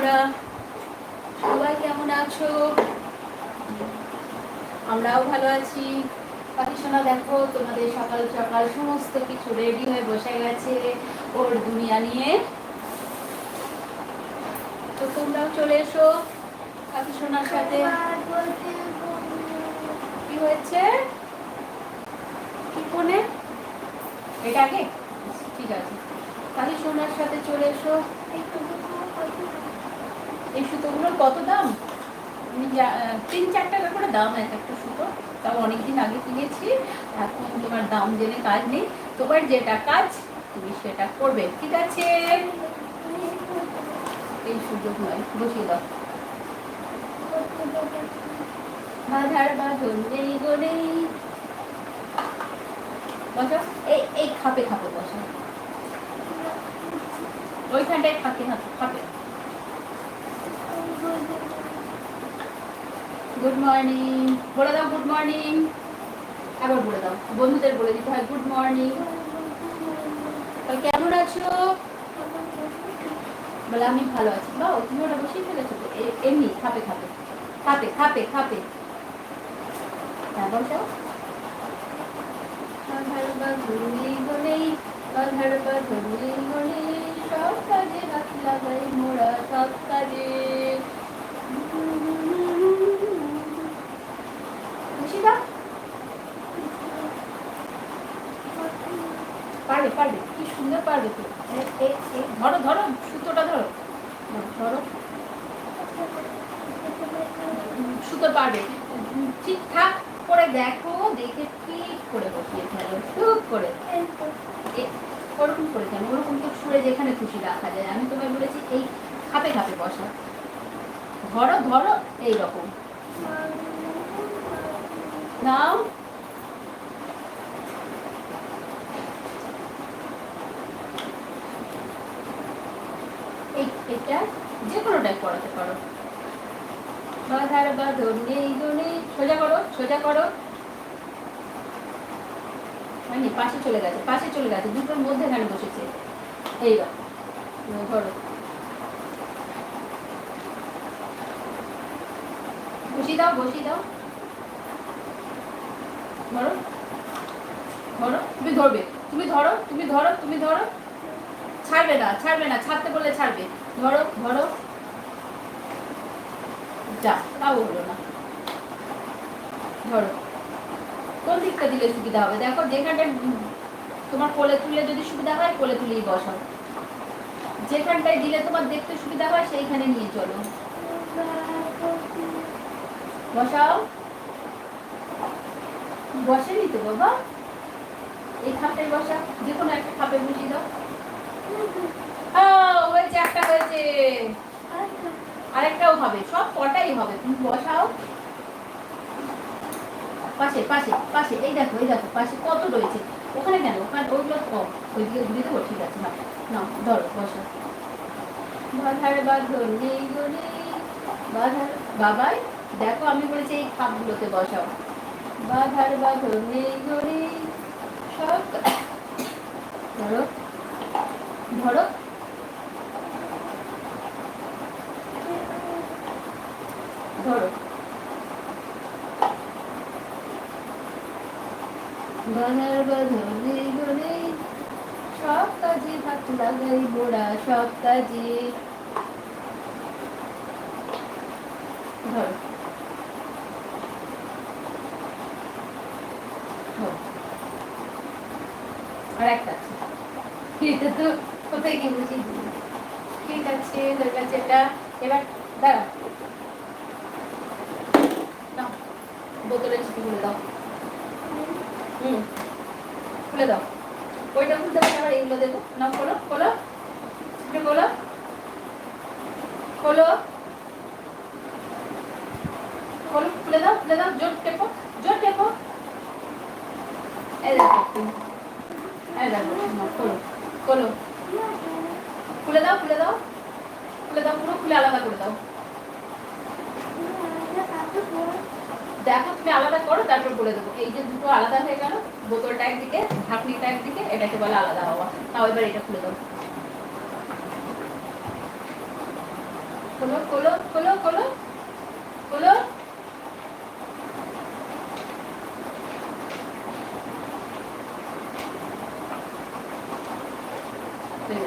তোমরা? সবাই কেমন আছো? আমরাও ভালো আছি। পাখিসোনা দেখো, তোমাদের সকাল সকাল সমস্ত কিছু রেডি হয়ে বসে গেছে ওর দুনিয়া নিয়ে। তো তোমরাও চলে এসো পাখিসোনার সাথে। কি হয়েছে? কি ফোনে? এটা আগে? ঠিক আছে। পাখিসোনার সাথে চলে এসো। এই সুতোগুলোর কত দাম? তিন, চার টাকা করে দাম এক একটা সুতো। তাও অনেকদিন আগে কিনেছি। এখন তোমার দাম জেনে কাজ নেই। তোমার যেটা কাজ, তুমি সেটা করবে। ঠিক আছে? এই সুযোগ নয়, বসিয়ে দাও। বাধার বাঁধন নেই গো বসো। এই এই খাপে খাপে বসো। ওইখানটায় ফাঁকে হাতে খাপে। গুড মর্নিং বলে দাও গুড মর্নিং আবার বলে দাও। বন্ধুদের বলে দিতে হয় গুড মর্নিং কেমন আছো? বলে, আমি ভালো আছি। বাও তুমি ওটা বসেই ফেলেছো তো? এমনি, খাপে খাপে। খাপে খাপে খাপে। হ্যাঁ বা বা গলেই সব কাজে হাত লাগাই মোরা সব কাজে খুশি দাও পারবে পারবে কি সুন্দর পারবে তো এ- এ- এ, ধরো ধরো সুতোটা ধরো ধরো, ধরো সুতো পারবে ঠিকঠাক করে দেখো দেখে ঠিক করে বসিয়ে ফেলো টুক করে এ- ওরকম করে কেন ওরকম তো ছুঁড়ে যেখানে খুশি রাখা যায় আমি তোমায় বলেছি এই খাপে খাপে বসা ধরো ধরো এই রকম নাও এটা যে কোনোটাই করাতে পারো। বাধার বাঁধন নেই নেই। সোজা করো সোজা করো। হয়নি, পাশে চলে গেছে, পাশে চলে গেছে, দুটোর মধ্যে এখানে বসেছে। এই রকম ধরো বসিয়ে দাও বসিয়ে দাও। ধরো। ধরো। তুমি ধরবে। তুমি ধরো তুমি ধরো তুমি ধরো। ছাড়বে না ছাড়বে না, ছাড়তে বললে ছাড়বে। ধরো ধরো। যা, তাও হলো না। ধরো। কোন দিকটা দিলে সুবিধা হবে? দেখো, যেখানটা তোমার কোলে তুলে যদি সুবিধা হয়, কোলে তুলেই বসাও। যেখানটায় দিলে তোমার দেখতে সুবিধা হয়, সেইখানে নিয়ে চলো। বসাও। বসেনি তো বাবা। এই খাপটাই বসা, যে কোনো একটা খাপে বসিয়ে দাও। হয়েছে, একটা হয়েছে। আরেকটাও হবে, সব কটাই হবে। তুমি বসাও। পাশে পাশে পাশে, এই দেখো এই দেখো, পাশে কত রয়েছে। ওখানে কেন? ওখানে ওইগুলো কম। ওইদিকে ঘুরে দেবো, ঠিক আছে, না। ধরো বসো বাধার গো নেই বাধার, বাবাই দেখো, আমি বলেছি এই খাপগুলোতে বসাও। বাধার বাঁধন নেই সব ধরো ধরো। ধরো। সব কাজে হাত লাগাই মোড়া সব কাজে ধরো ধরো। খুলে দাও। হুম, খুলে আবার এইগুলো না খোলো খোলো। এটা খোলো। খোলো। দাও, খুলে দাও। জোর টেপো এই দেখো এই দেখো না, খোলো দাও, খুলে দাও খুলে দাও, পুরো খুলে দাও। দেখো, তুমি আলাদা করো, তারপর বলে দেবো। এই যে দুটো আলাদা হয়ে গেল বোতলটা একদিকে ঢাকনিটা একদিকে এটাকে বলে আলাদা হওয়া। তাও এবার এটা খুলে দাও। খোলো খোলো খোলো খোলো খোলো হয়ে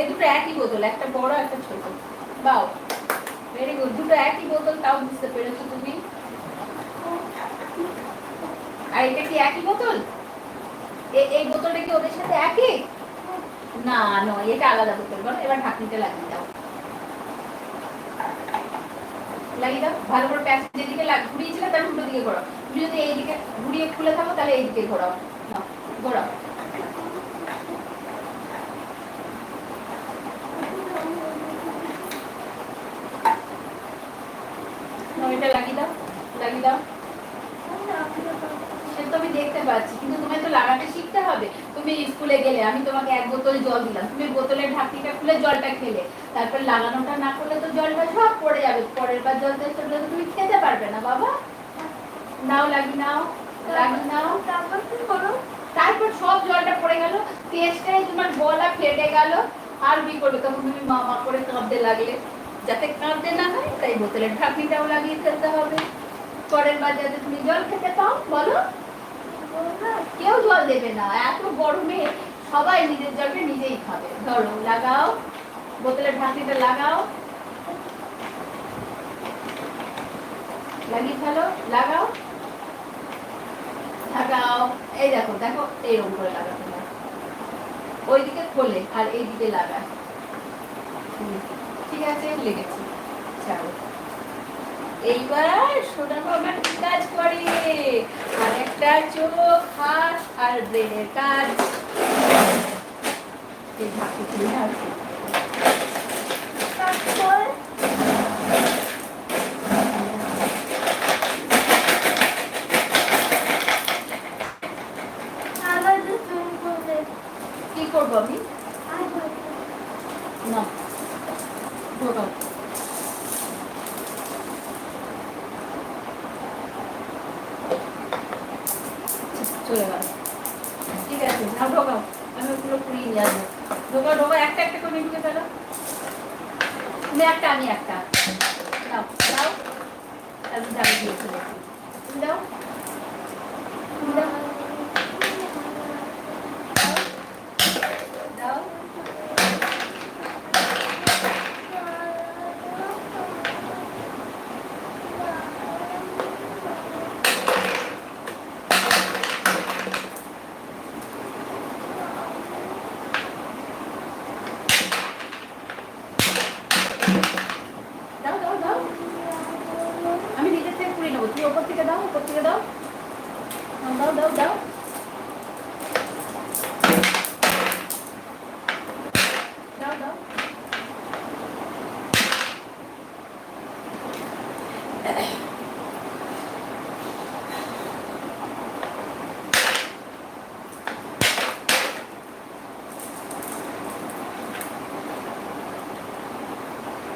এই ছোট। বাও দুটো একই বোতল, তাও বুঝতে পেরেছ তুমি? আর এটা কি একই বোতল? এই বোতলটা কি ওদের সাথে একই? না, নয়, এটা আলাদা বোতল। বলো, এবার ঢাকনিটা লাগিয়ে দাও লাগিয়ে দাও। ভালো করে প্যাচ যেদিকে ঘুরিয়েছিলে তার উল্টো দিকে ঘোরাও। তুমি যদি এইদিকে ঘুরিয়ে খুলে থাকো, তাহলে এইদিকে ঘোরাও। ঘোরাও। এটা লাগিয়ে দাও লাগিয়ে দাও। সে তো আমি দেখতে পাচ্ছি, কিন্তু তোমায় তো লাগাতে তুমি স্কুলে গেলে, আমি তোমাকে এক বোতল জল দিলাম। তুমি বোতলের ঢাকনিটা খুলে জলটা খেলে। তারপর লাগানোটা না করলে তো জলটা সব পড়ে যাবে। পরের বার জল সেগুলো তো তুমি খেতে পারবে না, বাবা। নাও লাগি নাও লাগি নাও। তারপর কি করো? তারপর সব জলটা পড়ে গেল। তেজটাই তোমার গলা ফেটে গেল। আর কি করবে? তখন তুমি মা মা করে কাঁদতে লাগলে। যাতে কাঁদতে না হয়, তাই বোতলের ঢাকনিটাও লাগিয়ে ফেলতে হবে। পরের বার যাতে তুমি জল খেতে পাও, বলো। কেউ জল দেবে না। এত গরমে সবাই নিজের জলটা নিজেই খাবে। ধরো, লাগাও বোতলের ঢাকনিটা লাগাও। লাগিয়ে ফেলো, লাগাও। লাগাও। এই দেখো দেখো এইরকম করে লাগাতে হয় ওইদিকে খোলে আর এইদিকে লাগায় ঠিক আছে, লেগেছে। ছাড়ো এইবার সোনা বাবা কি কাজ করে? একটা চোখ হাত আর ব্রেনের কাজ এই ঢাকি খুলে আসবে কি করব আমি না ঢোকাও চলে গেল ঠিক আছে নাও ঢোকাও আমি ওগুলো পুড়িয়ে নিয়ে আসব ঢোকাও ঢোকাও একটা একটা করে ঢুকে ফেলো তুমি একটা আমি একটা দাও দাও আমি যাবে দিয়েছি তুমি দাও তুমি দাও দাও দাও দাও দাও আমি নিজের থেকে পুড়ে নেব তুমি ওপর থেকে দাও ওপর থেকে দাও হ্যাঁ, দাও দাও দাও দাও দাও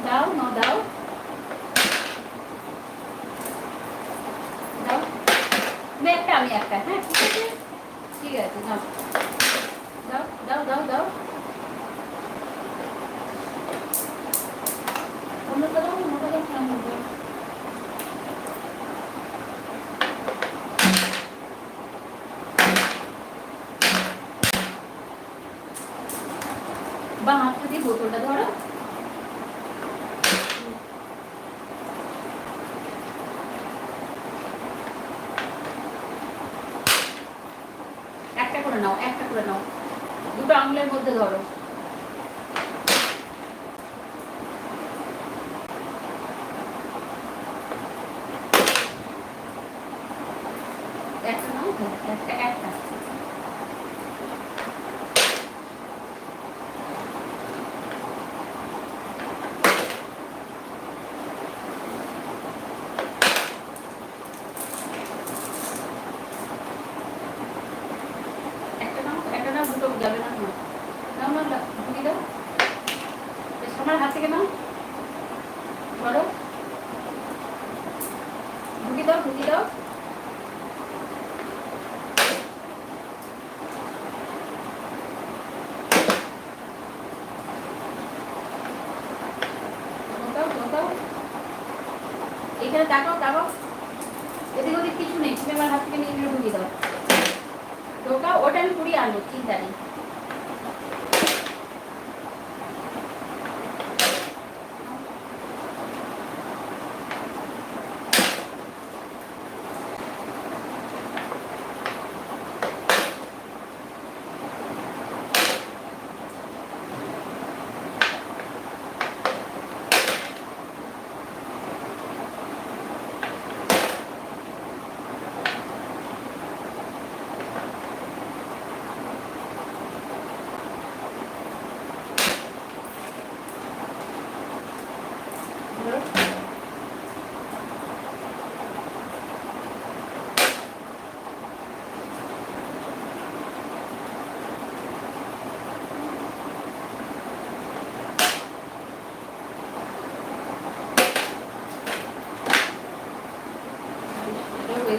দাও না দাও দাও তুমি একটা আমি একটা হ্যাঁ ঠিক আছে ঠিক আছে দাও। দাও দাও দাও অন্যটা দাও অন্যটা দাও, কেমন হবে? বা হাতটা দিয়ে বোতলটা ধরো একটা করে নাও একটা করে নাও দুটো আঙুলের মধ্যে ধরো একটা নাও হ্যাঁ, একটা একটা একটা নাও একটা নাও দুটো যাবে না নাও নাও নাও নাও, ঢুকিয়ে দাও বেশ, আমার হাত থেকে নাও ধরো ঢুকিয়ে দাও ঢুকিয়ে দাও এখানে তাকাও তাকাও এদিক ওদিক কিছু নেই তুমি আমার হাত থেকে নিয়ে এগুলো ঢুকিয়ে দাও ঢোকাও ওটা আমি পুড়িয়ে আনব চিন্তা নেই এটা হয়ে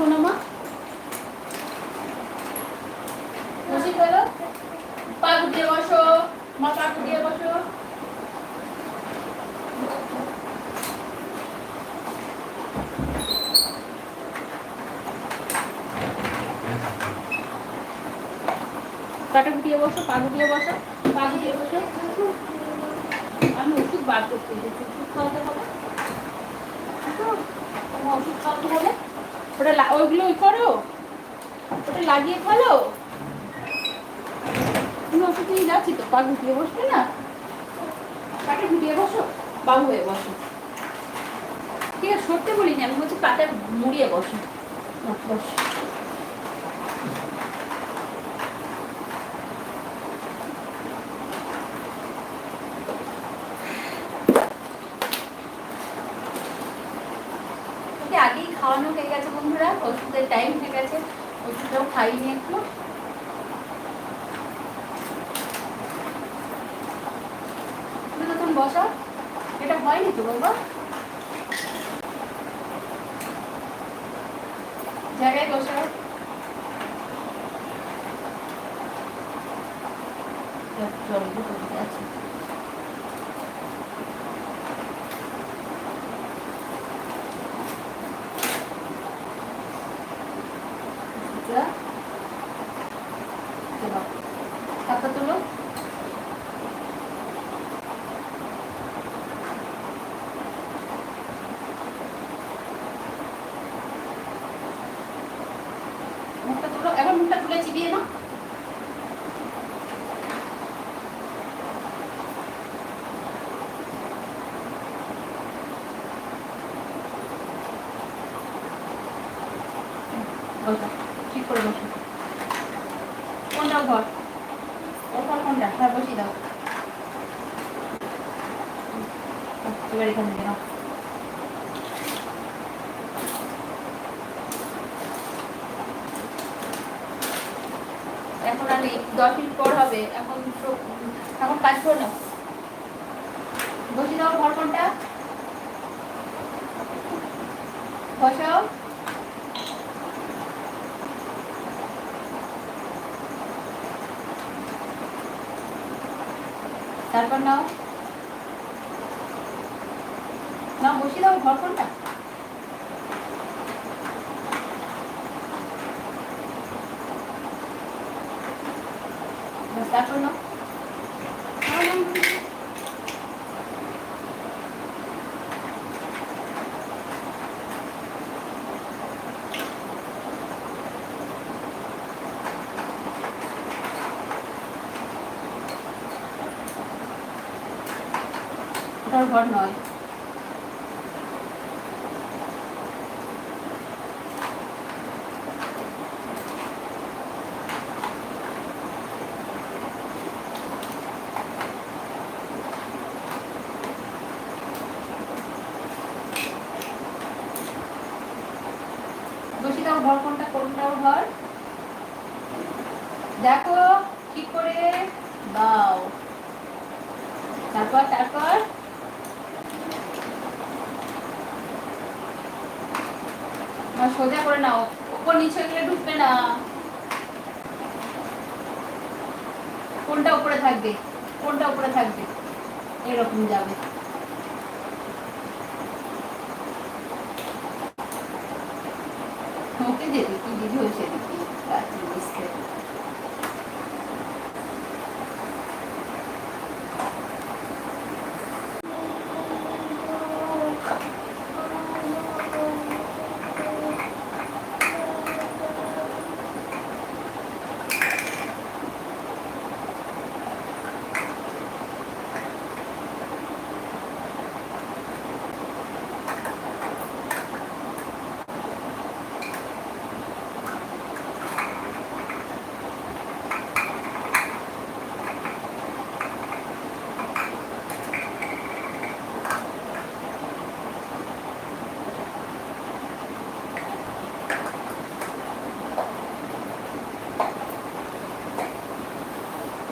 বসাও শোনো মা। বসে গেল পা গুটিয়ে বসো। মা পা গুটিয়ে বসো। পাটা গুটিয়ে বসো পা গুটিয়ে বসো পা গুটিয়ে বসো। আমি ওষুধ বার করতে ওষুধ খাওয়াতে হবে? ওষুধ খাওয়াতে হবে? ওটা ওইগুলো ওই করো। ওটা লাগিয়ে ফেলো। তুমি ওষুধ নিয়ে যাচ্ছি তো, পা গুটিয়ে বসবে না? পাটা গুটিয়ে বসো, বাবু হয়ে বসো। ঠিক আছে সরতে বলিনি, আমি বলছি পাটা মুড়িয়ে বসো। বসো। আগেই খাওয়ানো হয়ে গেছে ওষুধের টাইম হয়ে গেছে ওষুধটাও খাইনি একটু। তখন এটা হয়নি তো বাবা জায়গায় বসো ওষুধটা দেবা। হাতটা তুলো মুখটা তুলো এখন মুখটা তুলে চিবিয়ে নাও বসো ঠিক করে বসো কোনটা ঘর ওর ঘর কোনটা হ্যাঁ বসিয়ে দাও এবার এখান থেকে নাও এখন আর নেই দশ মিনিট পর হবে, এখন এখন কাজ করে নাও। বসিয়ে দাও ঘর কোনটা বসাও। তারপর নাও। নাও, বসিয়ে দাও ঘর কোনটা obstáculo. কোনটা উপরে থাকবে? কোনটা উপরে থাকবে? এরকম যাবে। ওকে যেতে কি দিদি হয়েছে দেখি